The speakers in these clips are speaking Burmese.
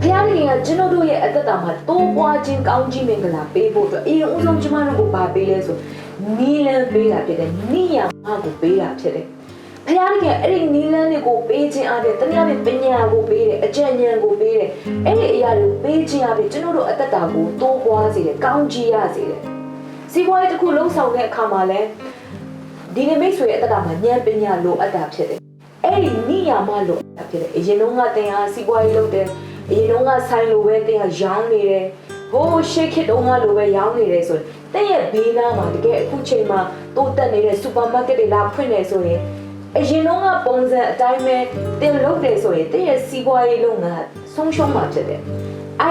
ဖခင်ကကျွန်တော်တို့ရဲ့အသက်တာမှာတိုးပွားခြင်းကောင်းကြီးမင်္ဂလာပေးဖို့အတွက်အရင်ဦးဆုံးကျမတို့ကိုဗာပေးလဲဆိုနီလန်းပေးတာဖြစ်တယ်နိယာမကိုပေးတာဖြစ်တယ်ဖခင်ကအဲ့ဒီနီလန်းတွေကိုပေးခြင်းအပြင်တနည်းအားဖြင့်ပညာကိုပေးတယ်အကြံဉာဏ်ကိုပေးတယ်အဲ့ဒီအရာတွေကိုပေးခြင်းအပြင်ကျွန်တော်တို့အသက်တာကိုတိုးပွားစေတယ်ကောင်းကြီးရစေတယ်စီးပွားရေးတစ်ခုလုံးဆောင်တဲ့အခါမှာလဲဒီနေ့မိတ်ဆွေရဲ့အသက်တာမှာဉာဏ်ပညာလိုအပ်တာဖြစ်တယ်အဲ့ဒီနိယာမလို့အဖြစ်တယ်အရင်တော့ကတင်ဟာစီးပွားရေးလုပ်တယ် အရင်တော့ကဆိုင်လိုပဲတင်ဟာရောင်းနေတယ်ဟိုးရှေ့ခေတ်တုန်းကလိုပဲရောင်းနေတယ်ဆိုရင်တဲ့ရဲ့ဘေးနားမှာတကယ်အခုချိန်မှာတိုးတက်နေတဲ့စူပါမားကတ်တွေလာဖွင့်နေဆိုရင်အရင်တော့ကပုံစံအတိုင်းပဲတင်လုပ်တယ်ဆိုရင်တဲ့ရဲ့စီးပွားရေးလုပ်ငန်းဆုံးရှုံးမှာဖြစ်တယ်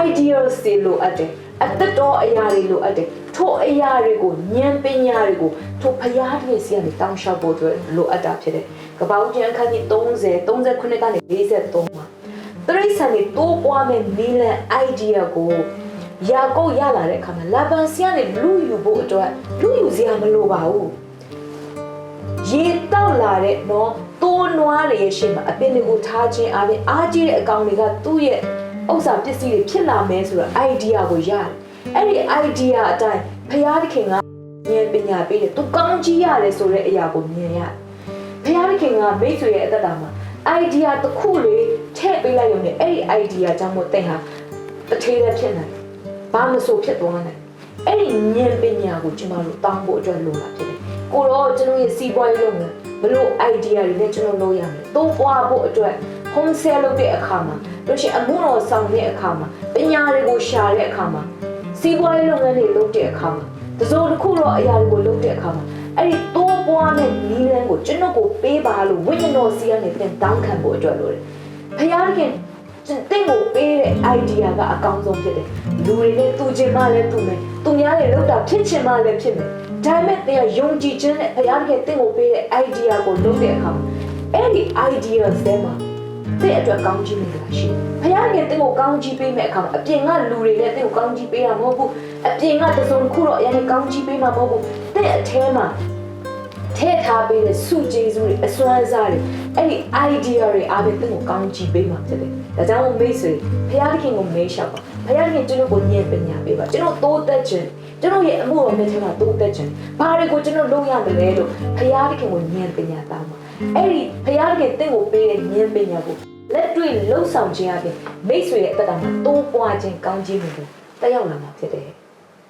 ideas တွေလိုအပ်တယ်အသက်တော်အရာတွေလိုအပ်တယ်ထို့အရာတွေကိုဉာဏ်ပညာတွေကိုထို့ဖရားတွေစီကနေတောင်းလျှောက်ဖို့အတွက်လိုအပ်တာဖြစ်တယ်။ကပောက်ကျန်ခန်းကြီး30 39ကနေ43မှာ တရိษံတွေတိုးပွားမဲ့နီလန် idea ကိုယာကုပ်ရလာတဲ့အခါမှာလာပန်စီကနေလူယူဖို့အတွက်လူယူစရာမလိုပါဘူး။ရေတောက်လာတဲ့နော်တိုးနွားတွေရဲ့ရှေ့မှာအပင်တွေကိုထားခြင်းအပြင်အားကြီးတဲ့အကောင်တွေကသူ့ရဲ့ဥစ္စာပစ္စည်းတွေဖြစ်လာမယ်ဆိုတော့ idea ကိုရတယ်။အဲ့ဒီ idea အတိုင်းဖျားသခင်ကဉာဏ်ပညာပေးတယ်သူကောင်းကြီးရတယ်ဆိုတဲ့အရာကိုမြင်ရတယ်။ဖျားသခင်ကမိတ်ဆွေရဲ့အသက်တာမှာ idea တစ်ခုလေး ထည့်ပေးလိုက်ရုံနဲ့အဲ့ဒီ idea ကြောင့်မို့တဲ့ဟာတစ်ထေးလည်းဖြစ်နိုင်။ဘာမဆိုဖြစ်သွားနိုင်။အဲ့ဒီဉာဏ်ပညာကိုကျွန်တော်တို့တောင်းဖို့အတွက်လိုတာဖြစ်တယ်။ကိုတော့ကျွန်တော်ရဲ့စီးပွားရေးလုပ်ငန်းဘလို့ idea တွေနဲ့ကျွန်တော်လုပ်ရမယ်။သုံးပွားဖို့အတွက် home sale လုပ်တဲ့အခါမှာတို့ရှိရင်အမှုတော်ဆောင်တဲ့အခါမှာပညာတွေကိုရှာတဲ့အခါမှာစီးပွားရေးလုပ်ငန်းတွေလုပ်တဲ့အခါမှာတစိုးတစ်ခုတော့အရာတွေကိုလုပ်တဲ့အခါမှာအဲ့ဒီတိုးပွားတဲ့နီးလန်းကိုကျွန်တော်ကိုပေးပါလို့ဝိညာဉ်တော်စီကနေပြန်တောင်းခံဖို့အတွက်လိုတယ်။ ဖခင်ကတင့်ကိုပေးတဲ့ idea ကအကောင်းဆုံးဖြစ်တယ်။လူတွေနဲ့သူချင်မှလည်းသူမယ်။သူများတွေလောက်တာဖြစ်ချင်မှလည်းဖြစ်မယ်။ဒါပေမဲ့တရားယုံကြည်ခြင်းနဲ့ဖခင်ကတင့်ကိုပေးတဲ့ idea ကိုလုပ်တဲ့အခါမှာအဲ့ဒီ ideas တွေမှာတဲ့အတွက်ကောင်းချီးမင်္ဂလာရှိဘုရားငယ်တင်းကိုကောင်းချီးပေးမဲ့အခါမှာအပြင်ကလူတွေလည်းတင်းကိုကောင်းချီးပေးတာမဟုတ်ဘူးအပြင်ကတစုံတစ်ခုတော့အရင်ကကောင်းချီးပေးမှာမဟုတ်ဘူးတဲ့အထဲမှာ ထဲထားပေးတဲ့စုကျေးဇူးတွေအစွမ်းစားတွေအဲ့ဒီ idea တွေအားဖြင့်တင်းကိုကောင်းချီးပေးမှာဖြစ်တယ်ဒါကြောင့်မိတ်ဆွေဘုရားသခင်ကိုမေးလျှောက်ပါဘုရားသခင်ကျွန်တော်ကိုဉာဏ်ပညာပေးပါကျွန်တော်တိုးတက်ခြင်းကျွန်တော်ရဲ့အမှုတော်မြတ်ထဲမှာတိုးတက်ခြင်းဘာတွေကိုကျွန်တော်လုပ်ရမလဲလို့ဘုရားသခင်ကိုဉာဏ်ပညာတောင်းပါအဲ့ဒီဘုရားသခင်တင့်ကိုပေးတဲ့ဉာဏ်ပညာကိုလက်တွေ့လှုပ်ဆောင်ခြင်းအပြင်မိတ်ဆွေရဲ့အသက်တာမှာတိုးပွားခြင်းကောင်းခြင်းတွေကိုတက်ရောက်လာမှာဖြစ်တယ်